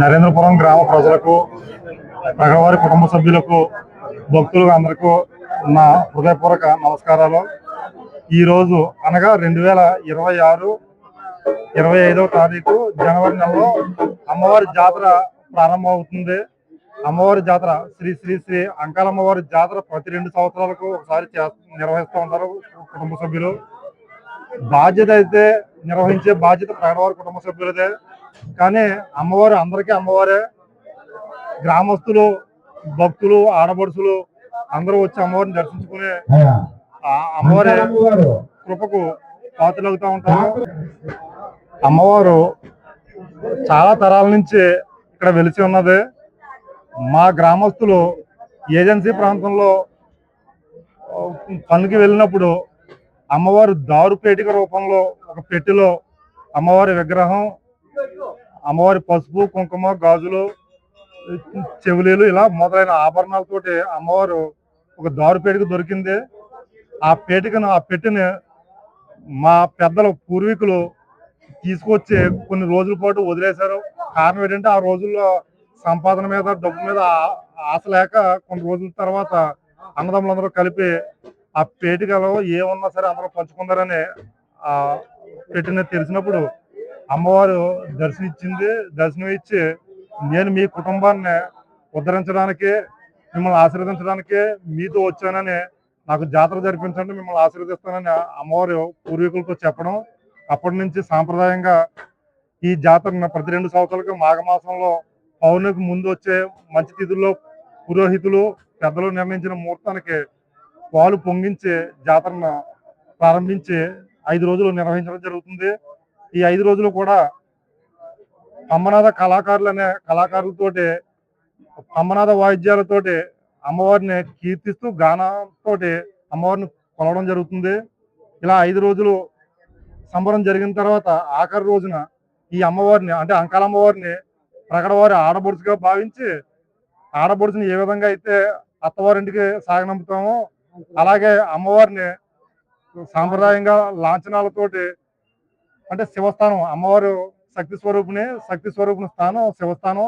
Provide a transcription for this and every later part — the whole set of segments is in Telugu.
నరేంద్రపురం గ్రామ ప్రజలకు ప్రగవారి కుటుంబ సభ్యులకు భక్తులకు అందరికీ నా హృదయపూర్వక నమస్కారాలు. ఈ రోజు అనగా రెండు వేల ఇరవై ఆరు ఇరవై ఐదవ తారీఖు జనవరి నెలలో అమ్మవారి జాతర ప్రారంభమవుతుంది. అమ్మవారి జాతర శ్రీ శ్రీ శ్రీ అంకాలమ్మవారి జాతర ప్రతి రెండు సంవత్సరాలకు ఒకసారి నిర్వహిస్తూ ఉంటారు కుటుంబ సభ్యులు. బాధ్యత అయితే నిర్వహించే బాధ్యత ప్రగడవారి కుటుంబ సభ్యులదే. కానీ అమ్మవారు అందరికీ అమ్మవారే. గ్రామస్తులు భక్తులు ఆడపడుచులు అందరూ వచ్చి అమ్మవారిని దర్శించుకునే అమ్మవారి కృపకు పాత్రలవుతూ ఉంటారు. అమ్మవారు చాలా తరాల నుంచి ఇక్కడ వెలిసి ఉన్నది. మా గ్రామస్తులు ఏజెన్సీ ప్రాంతంలో పనికి వెళ్ళినప్పుడు అమ్మవారు దారు పేటిక రూపంలో ఒక పెట్టెలో అమ్మవారి విగ్రహం అమ్మవారి పసుపు కుంకుమ గాజులు చెవులీలు ఇలా మొదలైన ఆభరణాలతోటి అమ్మవారు ఒక దారు పేటిక దొరికింది. ఆ పేటికను ఆ పెట్టెని మా పెద్దల పూర్వీకులు తీసుకొచ్చి కొన్ని రోజుల పాటు వదిలేశారు. కారణం ఏంటంటే ఆ రోజుల్లో సంపాదన మీద డబ్బు మీద ఆశ లేక కొన్ని రోజుల తర్వాత అన్నదమ్ములందరూ కలిపి ఆ పేటికలో ఏమున్నా సరే అందరూ పంచుకుందారని ఆ పెట్టిన తెలిసినప్పుడు అమ్మవారు దర్శనం ఇచ్చింది దర్శనం ఇచ్చి నేను మీ కుటుంబాన్ని ఉద్ధరించడానికి మిమ్మల్ని ఆశీర్వదించడానికి మీతో వచ్చానని నాకు జాతర జరిపించండి మిమ్మల్ని ఆశీర్వదిస్తానని అమ్మవారు పూర్వీకులతో చెప్పడం. అప్పటి నుంచి సాంప్రదాయంగా ఈ జాతరను ప్రతి రెండు సంవత్సరాలకు మాఘమాసంలో పౌర్ణమికి ముందు వచ్చే మంచి తిథుల్లో పురోహితులు పెద్దలు నిర్ణయించిన ముహూర్తానికి పాలు పొంగించి జాతరను ప్రారంభించి ఐదు రోజులు నిర్వహించడం జరుగుతుంది. ఈ ఐదు రోజులు కూడా అమ్మనాథ కళాకారులు అనే కళాకారులతోటి అమ్మనాథ వాయిద్యాలతోటి అమ్మవారిని కీర్తిస్తూ గానంతోటి అమ్మవారిని కొలవడం జరుగుతుంది. ఇలా ఐదు రోజులు సంబరం జరిగిన తర్వాత ఆఖరి రోజున ఈ అమ్మవారిని అంటే అంకాల అమ్మవారిని ప్రకటవారి ఆడబొడుచుగా భావించి ఆడబొడుచుని ఏ విధంగా అయితే అత్తవారింటికి సాగనంపుతామో అలాగే అమ్మవారిని సాంప్రదాయంగా లాంఛనాలతోటి అంటే శివస్థానం అమ్మవారు శక్తి స్వరూపుని శక్తి స్వరూపుని స్థానం శివస్థానం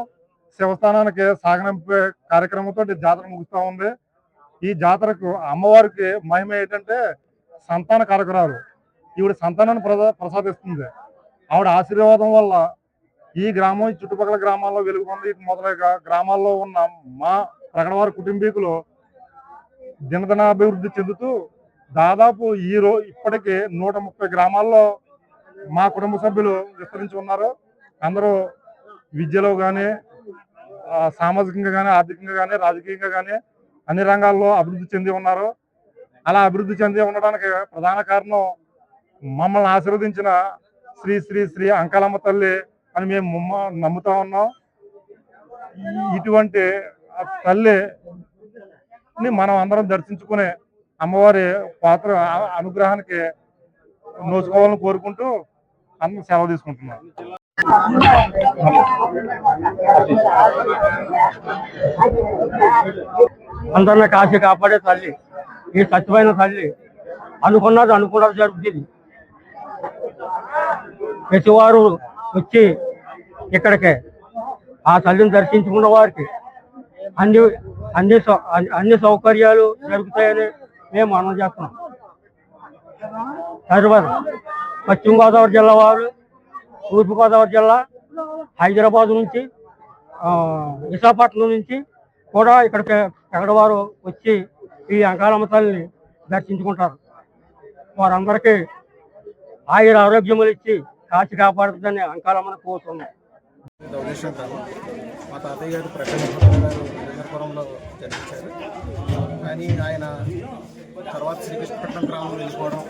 శివస్థానానికి సాగనంపే కార్యక్రమంతో జాతర ముగుస్తూ ఉంది. ఈ జాతరకు అమ్మవారికి మహిమ ఏంటంటే సంతాన కారకురాలు. ఈవిడ సంతానాన్ని ప్రసా ప్రసాదిస్తుంది. ఆవిడ ఆశీర్వాదం వల్ల ఈ గ్రామం చుట్టుపక్కల గ్రామాల్లో వెలుగుతుంది మొదలైన గ్రామాల్లో ఉన్న మా ప్రకటవారి కుటుంబీకులు దినదినాభివృద్ధి చెందుతూ దాదాపు ఈ రో ఇప్పటికే నూట ముప్పై గ్రామాల్లో మా కుటుంబ సభ్యులు విస్తరించి ఉన్నారు. అందరూ విద్యలో కానీ సామాజికంగా కానీ ఆర్థికంగా కానీ రాజకీయంగా కానీ అన్ని రంగాల్లో అభివృద్ధి చెంది ఉన్నారు. అలా అభివృద్ధి చెంది ఉండడానికి ప్రధాన కారణం మమ్మల్ని ఆశీర్వదించిన శ్రీ శ్రీ శ్రీ అంకాలమ్మ తల్లి అని మేము నమ్ముతా ఉన్నాం. ఇటువంటి తల్లిని మనం అందరం దర్శించుకునే అమ్మవారి పాత్ర అనుగ్రహానికి నోచుకోవాలని కోరుకుంటూ అందరం సెలవు తీసుకుంటున్నారు. అందరిని కాశీ కాపాడే తల్లి ఈ సత్యమైన తల్లి అనుకున్నది అనుకున్నది జరుగుతుంది. ప్రతివారు వచ్చి ఇక్కడికి ఆ తల్లిని దర్శించుకున్న వారికి అన్ని అన్ని సౌ- అన్ని- అన్ని సౌకర్యాలు జరుగుతాయని మేము మనం చేస్తున్నాం తర్వాత పశ్చిమ గోదావరి జిల్లా వారు తూర్పు గోదావరి జిల్లా హైదరాబాద్ నుంచి విశాఖపట్నం నుంచి కూడా ఇక్కడికి ఎక్కడవారు వచ్చి ఈ అంకాలమ్మ తల్లిని దర్శించుకుంటారు. వారందరికీ ఆయుర ఆరోగ్యములు ఇచ్చి కాచి కాపాడుతుందని అంకాలమ్మను కోరుతున్నాం మా తాతయ్య గారు ప్రకాశం గారు జన్మించారు. కానీ ఆయన తర్వాత శ్రీకృష్ణపట్నం గ్రామం వెళ్ళిపోవడం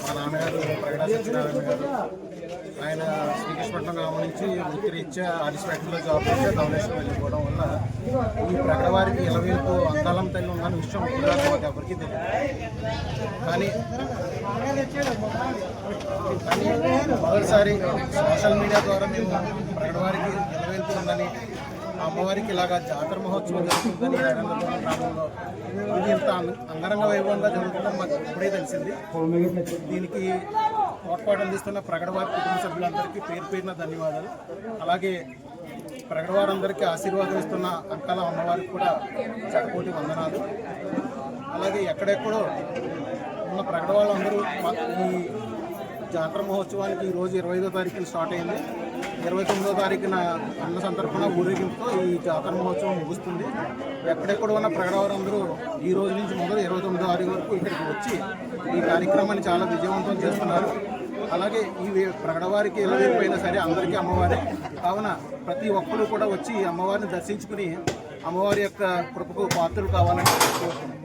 మా నాన్నగారు ప్రగడా సత్యనారాయణ గారు ఆయన శ్రీకృష్ణపట్నం గ్రామం నుంచి వృత్తిరీత్యా ఆర్డిస్ జాబ్ చేస్తే ధవలేశ్వరం వెళ్ళిపోవడం వల్ల ఈ ప్రగడ వారికి ఇలవేపు అందాలం తల్లి ఉందన్న విషయం మాకు ఎవరికీ తెలియదు. కానీ కానీ మొదటిసారి సోషల్ మీడియా ద్వారా మేము ప్రకటవారికి ఉందని అమ్మవారికి ఇలాగా జాతర మహోత్సవం జరుగుతుందని గ్రామంలో ఇది ఇంత అంగరంగ వైభవంగా జరుగుతుందని మాకు ఇప్పుడే తెలిసింది. దీనికి తోడ్పాటు అందిస్తున్న ప్రగడవారి కుటుంబ సభ్యులందరికీ పేరు పేరున ధన్యవాదాలు. అలాగే ప్రగడవారందరికీ ఆశీర్వాదం ఇస్తున్న అంకాల అమ్మవారికి కూడా చక్కకోటి వందనాలు. అలాగే ఎక్కడెక్కడో ఉన్న ప్రగడవాళ్ళందరూ ఈ జాతర మహోత్సవానికి ఈ రోజు ఇరవై ఐదో తారీఖున స్టార్ట్ అయింది. ఇరవై తొమ్మిదో తారీఖున అన్న సందర్భంగా ఊరేగింపుతో ఈ జాతర మహోత్సవం ముగుస్తుంది. ఎక్కడెక్కడ ఉన్న ప్రగడవారందరూ ఈ రోజు నుంచి మొదలు ఇరవై తొమ్మిదో తారీఖు వరకు ఇక్కడికి వచ్చి ఈ కార్యక్రమాన్ని చాలా విజయవంతం చేస్తున్నారు. అలాగే ఈ ప్రగడవారికి ఎలా సరే అందరికీ అమ్మవారే. కావున ప్రతి ఒక్కరు కూడా వచ్చి అమ్మవారిని దర్శించుకుని అమ్మవారి యొక్క కృపకు పాత్రలు కావాలని కోరుతున్నాను